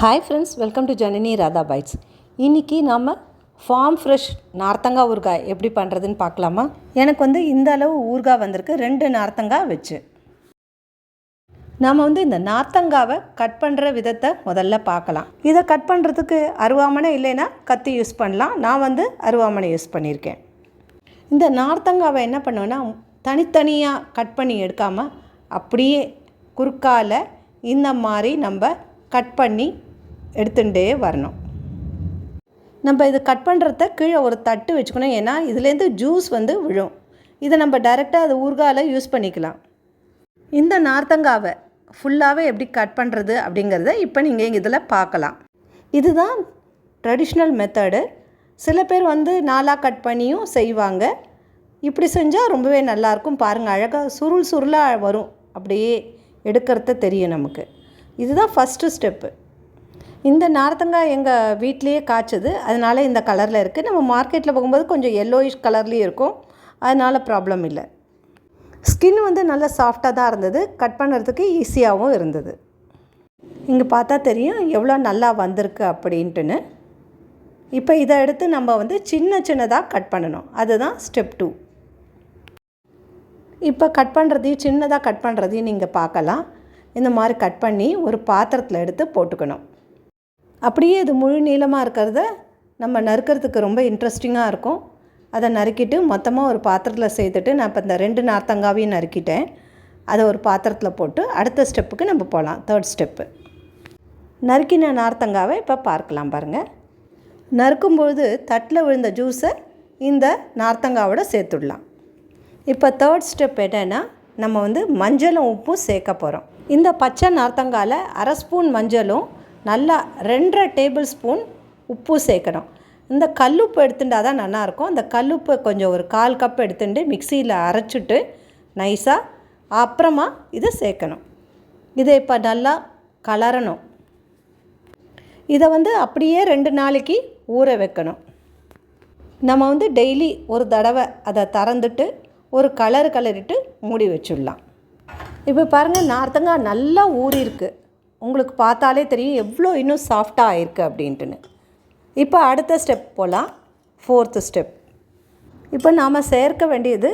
Hi friends welcome to Janani Radha bites இன்றைக்கி நாம் farm fresh நார்த்தங்காய் ஊறுகாய் எப்படி பண்ணுறதுன்னு பார்க்கலாமா? எனக்கு வந்து இந்த அளவு ஊறுகாய் வந்திருக்கு ரெண்டு நார்த்தங்காய் வச்சு. நாம் வந்து இந்த நார்த்தங்காவை கட் பண்ணுற விதத்தை முதல்ல பார்க்கலாம். இதை கட் பண்ணுறதுக்கு அருவாமனை இல்லைன்னா கத்தி யூஸ் பண்ணலாம். நான் வந்து அருவாமனை யூஸ் பண்ணியிருக்கேன். இந்த நார்த்தங்காவை என்ன பண்ணுவேன்னா தனித்தனியாக கட் பண்ணி எடுக்காமல் அப்படியே குறுக்கால இந்த மாதிரி நம்ம கட் பண்ணி எடுத்துகிட்டே வரணும். நம்ம இது கட் பண்ணுறத கீழே ஒரு தட்டு வச்சுக்கணும். ஏன்னா இதுலேருந்து ஜூஸ் வந்து விழும். இதை நம்ம டைரெக்டாக அது ஊர்காவில் யூஸ் பண்ணிக்கலாம். இந்த நார்த்தங்காவை ஃபுல்லாகவே எப்படி கட் பண்ணுறது அப்படிங்கிறத இப்போ நீங்கள் இதில் பார்க்கலாம். இதுதான் ட்ரெடிஷ்னல் மெத்தடு சில பேர் வந்து நாலாக கட் பண்ணியும் செய்வாங்க. இப்படி செஞ்சால் ரொம்பவே நல்லாயிருக்கும். பாருங்கள் அழகாக சுருள் சுருளாக வரும். அப்படியே எடுக்கிறது தெரியும் நமக்கு. இதுதான் ஃபஸ்ட்டு ஸ்டெப்பு இந்த நார்த்தங்காய் எங்கள் வீட்லேயே காய்ச்சது. அதனால் இந்த கலரில் இருக்குது நம்ம மார்க்கெட்டில் போகும்போது கொஞ்சம் எல்லோயிஷ் கலர்லேயும் இருக்கும். அதனால் ப்ராப்ளம் இல்லை. ஸ்கின் வந்து நல்லா சாஃப்டாக தான் இருந்தது. கட் பண்ணுறதுக்கு ஈஸியாகவும் இருந்தது. இங்கே பார்த்தா தெரியும். எவ்வளோ நல்லா வந்திருக்கு அப்படின்ட்டுன்னு. இப்போ இதை எடுத்து நம்ம வந்து சின்ன சின்னதாக கட் பண்ணணும். அதுதான் ஸ்டெப் டூ இப்போ கட் பண்ணுறதையும் சின்னதாக கட் பண்ணுறதையும் நீங்கள் பார்க்கலாம். இந்த மாதிரி கட் பண்ணி ஒரு பாத்திரத்தில் எடுத்து போட்டுக்கணும். அப்படியே இது முழு நீளமாக இருக்கிறத நம்ம நறுக்கிறதுக்கு ரொம்ப இன்ட்ரெஸ்டிங்காக இருக்கும். அதை நறுக்கிட்டு மொத்தமாக ஒரு பாத்திரத்தில் சேர்த்துட்டு நான் இப்போ இந்த ரெண்டு நார்த்தங்காவையும் நறுக்கிட்டேன். அதை ஒரு பாத்திரத்தில் போட்டு அடுத்த ஸ்டெப்புக்கு நம்ம போகலாம் தேர்ட் ஸ்டெப்பு நறுக்கின நார்த்தங்காவை இப்போ பார்க்கலாம் பாருங்கள் நறுக்கும்பொழுது தட்டில் விழுந்த ஜூஸை இந்த நார்த்தங்காவோட சேர்த்துடலாம். இப்போ தேர்ட் ஸ்டெப் என்னென்னா நம்ம வந்து மஞ்சளும் உப்பும் சேர்க்க போகிறோம் இந்த பச்சை நார்த்தங்காயில் அரை ஸ்பூன் மஞ்சளும் நல்லா ரெண்டரை டேபிள் ஸ்பூன் உப்பு சேர்க்கணும். இந்த கல்லுப்பு எடுத்துட்டா தான் நல்லாயிருக்கும். அந்த கல்லுப்பை கொஞ்சம் ஒரு கால் கப் எடுத்துட்டு மிக்சியில் அரைச்சிட்டு நைஸாக அப்புறமா இதை சேர்க்கணும். இதை இப்போ நல்லா கலரணும். இதை வந்து அப்படியே ரெண்டு நாளைக்கு ஊற வைக்கணும். நம்ம வந்து டெய்லி ஒரு தடவை அதை திறந்துட்டு ஒரு கலர் கலரிட்டு மூடி வச்சுடலாம். இப்போ பாருங்கள் நார்த்தங்காய் நல்லா ஊறியிருக்கு. உங்களுக்கு பார்த்தாலே தெரியும் எவ்வளோ இன்னும் சாஃப்டாக ஆயிருக்கு அப்படின்ட்டுன்னு. இப்போ அடுத்த ஸ்டெப் போகலாம் ஃபோர்த்து ஸ்டெப் இப்போ நாம் சேர்க்க வேண்டியது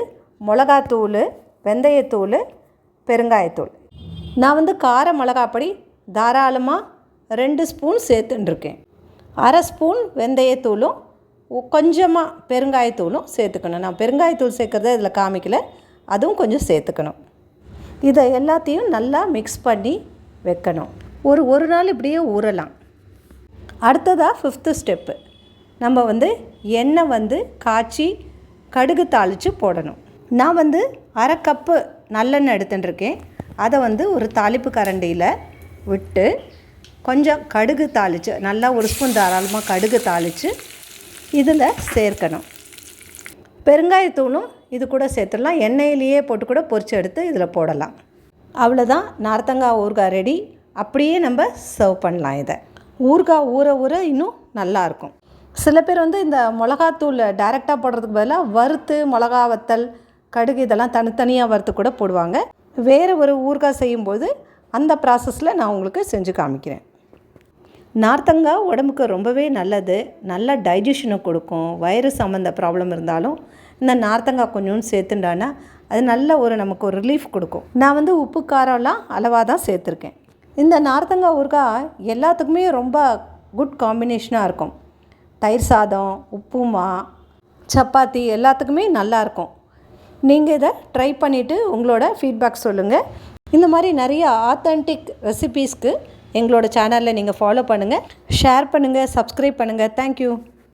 மிளகாத்தூள் வெந்தயத்தூள் பெருங்காயத்தூள். நான் வந்து கார மிளகாப்பொடி தாராளமாக ரெண்டு ஸ்பூன் சேர்த்துட்டுருக்கேன் அரை ஸ்பூன் வெந்தயத்தூளும் கொஞ்சமாக பெருங்காயத்தூளும் சேர்த்துக்கணும். நான் பெருங்காயத்தூள் சேர்க்குறத இதில் காமிக்கல அதுவும் கொஞ்சம் சேர்த்துக்கணும். இதை எல்லாத்தையும் நல்லா மிக்ஸ் பண்ணி வைக்கணும். ஒரு ஒரு நாள் இப்படியே ஊறலாம். அடுத்ததாக ஃபிஃப்த்து ஸ்டெப்பு நம்ம வந்து எண்ணெய் வந்து காய்ச்சி கடுகு தாளித்து போடணும். நான் வந்து அரை கப்பு நல்லெண்ணெய் எடுத்துட்டுருக்கேன். அதை வந்து ஒரு தாளிப்பு கரண்டியில் விட்டு கொஞ்சம் கடுகு தாளித்து நல்லா ஒரு ஸ்பூன் தாராளமாக கடுகு தாளித்து இதில் சேர்க்கணும். பெருங்காயத்தூளும் இது கூட சேர்த்துடலாம். எண்ணெயிலேயே போட்டு கூட பொரிச்சு எடுத்து இதில் போடலாம். அவ்வளோதான் நார்த்தங்காய் ஊறுகாய் ரெடி அப்படியே நம்ம சர்வ் பண்ணலாம் இதை. ஊறுகாய் ஊற ஊற இன்னும் நல்லாயிருக்கும் சில பேர் வந்து இந்த மிளகாத்தூள் டைரெக்டாக போடுறதுக்கு பதிலாக வறுத்து மிளகா வத்தல் கடுகு இதெல்லாம் தனித்தனியாக வறுத்து கூட போடுவாங்க. வேறு ஒரு ஊறுகாய் செய்யும்போது அந்த ப்ராசஸில் நான் உங்களுக்கு செஞ்சு காமிக்கிறேன். நார்த்தங்காய் உடம்புக்கு ரொம்பவே நல்லது. நல்ல டைஜஷனை கொடுக்கும். வயிறு சம்மந்த ப்ராப்ளம் இருந்தாலும் இந்த நார்த்தங்காய் கொஞ்சோண்டு சேர்த்துண்டானா அது நல்ல ஒரு நமக்கு ஒரு ரிலீஃப் கொடுக்கும். நான் வந்து உப்பு காரம்லாம் அளவாக தான் சேர்த்துருக்கேன். இந்த நார்த்தங்காய் ஊறுகாய் எல்லாத்துக்குமே ரொம்ப குட் காம்பினேஷனாக இருக்கும். தயிர் சாதம் உப்புமா சப்பாத்தி எல்லாத்துக்குமே நல்லாயிருக்கும் நீங்கள் இதை ட்ரை பண்ணிவிட்டு உங்களோட ஃபீட்பேக் சொல்லுங்கள் இந்த மாதிரி நிறைய ஆத்தென்டிக் ரெசிபீஸ்க்கு எங்களோட சேனலில் நீங்கள் ஃபாலோ பண்ணுங்கள் ஷேர் பண்ணுங்கள் சப்ஸ்கிரைப் பண்ணுங்கள் தேங்க்யூ